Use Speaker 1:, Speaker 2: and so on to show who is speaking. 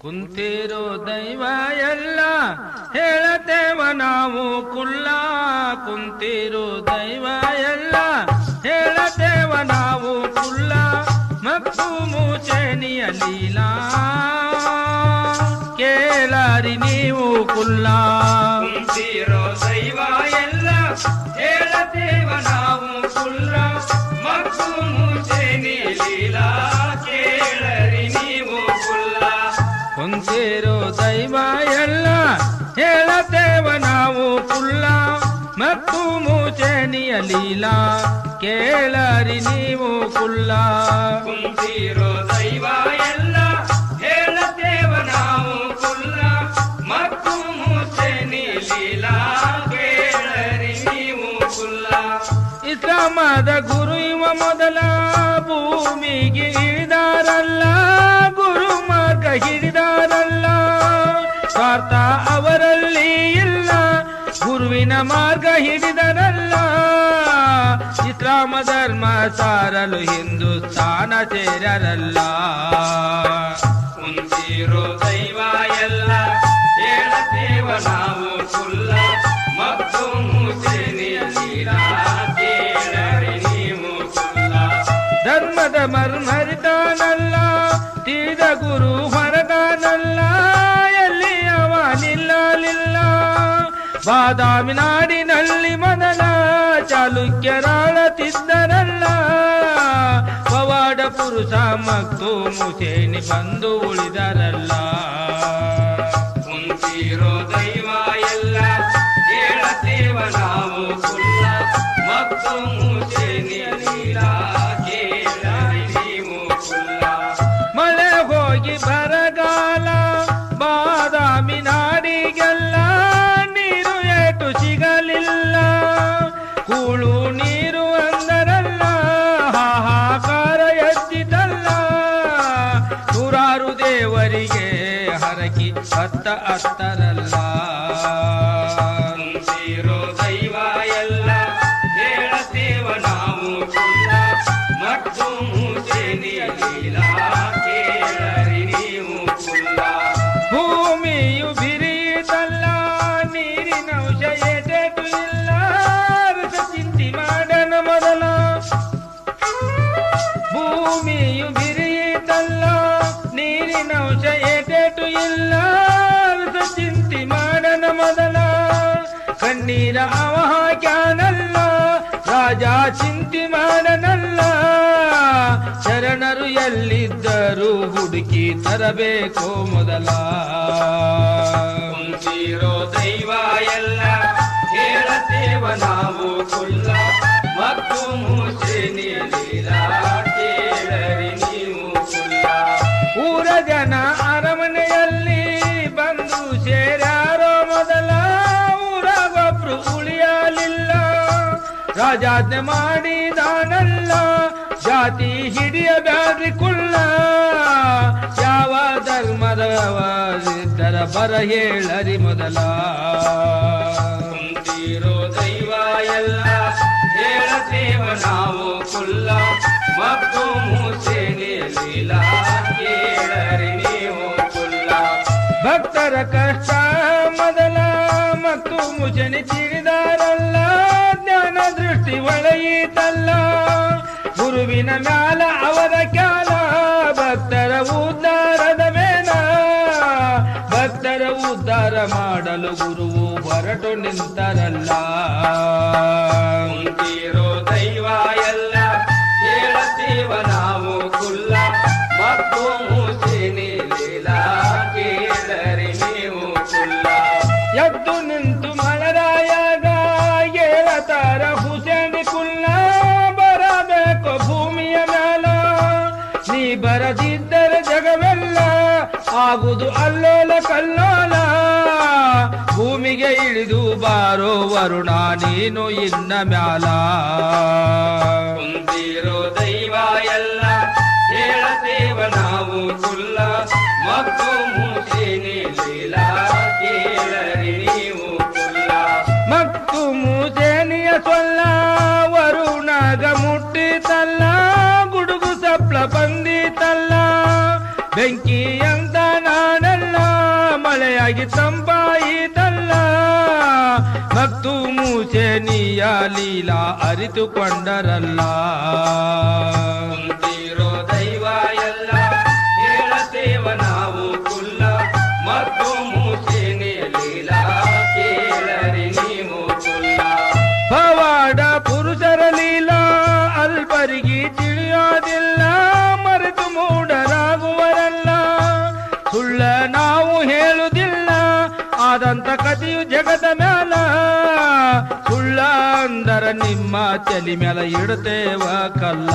Speaker 1: ಕುಂತಿರೋ ದೈವ ಎಲ್ಲ ಹೇಳತೇವ ನಾವು ಕುಲ್ಲ. ಕುಂತಿರೋ ದೈವ ಎಲ್ಲ ಹೇಳತೇವ ನಾವು ಕುಲ್ಲ. ಮತ್ತು ಮೂಚೆನಿಯ ಲೀಲಾ ಕೇಳಾರಿ ನೀವು ಕುಲ್ಲ.
Speaker 2: ಕುಂತಿರೋ ದೈವ ಎಲ್ಲ ಹೇಳತೇವ ನಾವು ಕುಲ್ಲ. ಮತ್ತು ಮುಚೆ ನೀಲೀಲಾ
Speaker 1: ಮತ್ತು ಮೂಚೆನಿಯ ಲೀಲಾ ಕೇಳರಿ ನೀವು ಕುಲ್ಲ
Speaker 2: ಕುಂತಿರೋ ದೈವ ಎಲ್ಲ ಹೇಳತೇವ ನಾವು ಕುಲ್ಲ ಮತ್ತು ಮುಚೆ ಲೀಲಾ ಕೇಳರಿ ನೀವು ಕುಲ್ಲ
Speaker 1: ಇಸ್ಲಾಮದ ಗುರು ಇವ ಮೊದಲ ಭೂಮಿಗೆ ಹಿಡಿದಾರಲ್ಲ ಗುರು ಮಾರ್ಗ ಹಿಡಿದಾರಲ್ಲ. ಸ್ವಾರ್ಥ ಇಲ್ಲ ಗುರುವಿನ ಮಾರ್ಗ ಹಿಡಿದರಲ್ಲ ಇಸ್ಲಾಮ ಧರ್ಮ ಸಾರಲು ಹಿಂದೂಸ್ತಾನ ಸೇರರಲ್ಲ
Speaker 2: ಕುಂತಿರೋ ದೈವ ಎಲ್ಲ ಹೇಳತೇವ ನಾವು ಕುಲ್ಲ. ಮತ್ತು ಮುಚೆ ನೀಲೀಲಾ ಕೇಳರಿ ನೀವು ಕುಲ್ಲ.
Speaker 1: ಧರ್ಮದ ಮರ್ಮರಿತಾನಲ್ಲ ಬಾದಾಮಿ ನಾಡಿನಲ್ಲಿ ಮೊದಲ ಚಾಲುಕ್ಯರಾಳತಿದ್ದರಲ್ಲ ಪವಾಡ ಪುರುಷ ಮತ್ತು ಮುಸೇನಿ ಬಂದು ಉಳಿದರಲ್ಲ.
Speaker 2: ಕುಂತಿರೋ ದೈವ ಎಲ್ಲ ಹೇಳತೇವ ನಾವು ಮತ್ತು ಮುಚೆ
Speaker 1: ಹರಕಿ ಹತ್ತ ಹತ್ತರಲ್ಲ
Speaker 2: ಕುಂತಿರೋ ದೈವ ಎಲ್ಲ ಹೇಳತೇವ ನಾವು ಕುಲ್ಲ ಮತ್ತು ಮುಚೆ ನೀಲೀಲಾ ಕೇಳರಿ ನೀವು ಕುಲ್ಲ
Speaker 1: ಭೂಮಿಯು ಬಿರಿಯಿತಲ್ಲ ಎಲ್ಲಿದ್ದರು ಹುಡುಕಿ ತರಬೇಕು ಮೊದಲ.
Speaker 2: ಕುಂತಿರೋ ದೈವ ಎಲ್ಲ ಹೇಳತೇವ ನಾವು ಕುಲ್ಲ. ಮತ್ತು ಮುಚೆ ನೀಲೀಲಾ ಕೇಳರಿ ನೀವು ಕುಲ್ಲ.
Speaker 1: ಊರ ಜನ ಅರಮನೆಯಲ್ಲಿ ಬಂದು ಸೇರ್ಯಾರೋ ಮೊದಲ. ಊರಾಗೊಬ್ರು ಉಳಿಯಲಿಲ್ಲ. ರಾಜಾಜ್ಞೆ ಮಾಡಿದಾನಲ್ಲ ಜಾತಿ ಹಿಡಿಯಬ್ಯಾಡ್ರಿ ಕುಳ್ಳ. ಯಾವ ಧರ್ಮದವರಿದ್ದರ ಬರ ಹೇಳರಿ ಮೊದಲ.
Speaker 2: ಕುಂತಿರೋ ದೈವ ಎಲ್ಲ ಹೇಳತೇವ ನಾವು ಕುಲ್ಲ ಮತ್ತು ಮೂಸೆ ನಿಲ್ಲ ಕೇಳರಿ ನೀವು ಕುಲ್ಲ
Speaker 1: ಭಕ್ತರ ಕಷ್ಟ ಮೊದಲ ಮತ್ತು ಮುಜನಿ ತಿಳಿದಾರಲ್ಲ ಜ್ಞಾನ ದೃಷ್ಟಿ ಒಳೆಯಿತಲ್ಲ ಗುರುವಿನ ಮ್ಯಾಲ ಅವರ ಕ್ಯಾಲ ಭಕ್ತರ ಉದ್ಧಾರದ ಮೇಲ. ಭಕ್ತರ ಉದ್ಧಾರ ಮಾಡಲು ಗುರುವು ಹೊರಟು ನಿಂತರಲ್ಲ. ಆಗುದು ಅಲ್ಲೋಲ ಕಲ್ಲೋಲ. ಭೂಮಿಗೆ ಇಳಿದು ಬಾರೋ ವರುಣ ನೀನು ಇನ್ನ ಮ್ಯಾಲ.
Speaker 2: ಕುಂತಿರೋ ದೈವ ಎಲ್ಲ ಹೇಳತೇವ ನಾವು ಕುಲ್ಲ. ಮತ್ತು ಮೂಸೇನೆ ಲೀಲಾ ಕೇಳರಿ ನೀವು ಕುಲ್ಲ.
Speaker 1: ಮತ್ತು ಮೂಸೇನಿಯ ಸೊಲ್ಲ ವರುಣಾಗ ಮುಟ್ಟಿತಲ್ಲ ಗುಡುಗು ಸಪ್ಲ ಬಂದಿತಲ್ಲ. ಬೆಂಕಿ ತಂಪಾಗಿ ಮತ್ತು ಮೂಚೆ ಮೂಸೆನಿಯ ಲೀಲಾ ಅರಿತುಕೊಂಡರಲ್ಲ. ಆದಂತ ಕದಿಯು ಜಗದ ಮೇಲ ಸುಳ್ಳ ಅಂದರ ನಿಮ್ಮ ತಲೆ ಮ್ಯಾಲ ಇಡತೇವ ಕಲ್ಲ.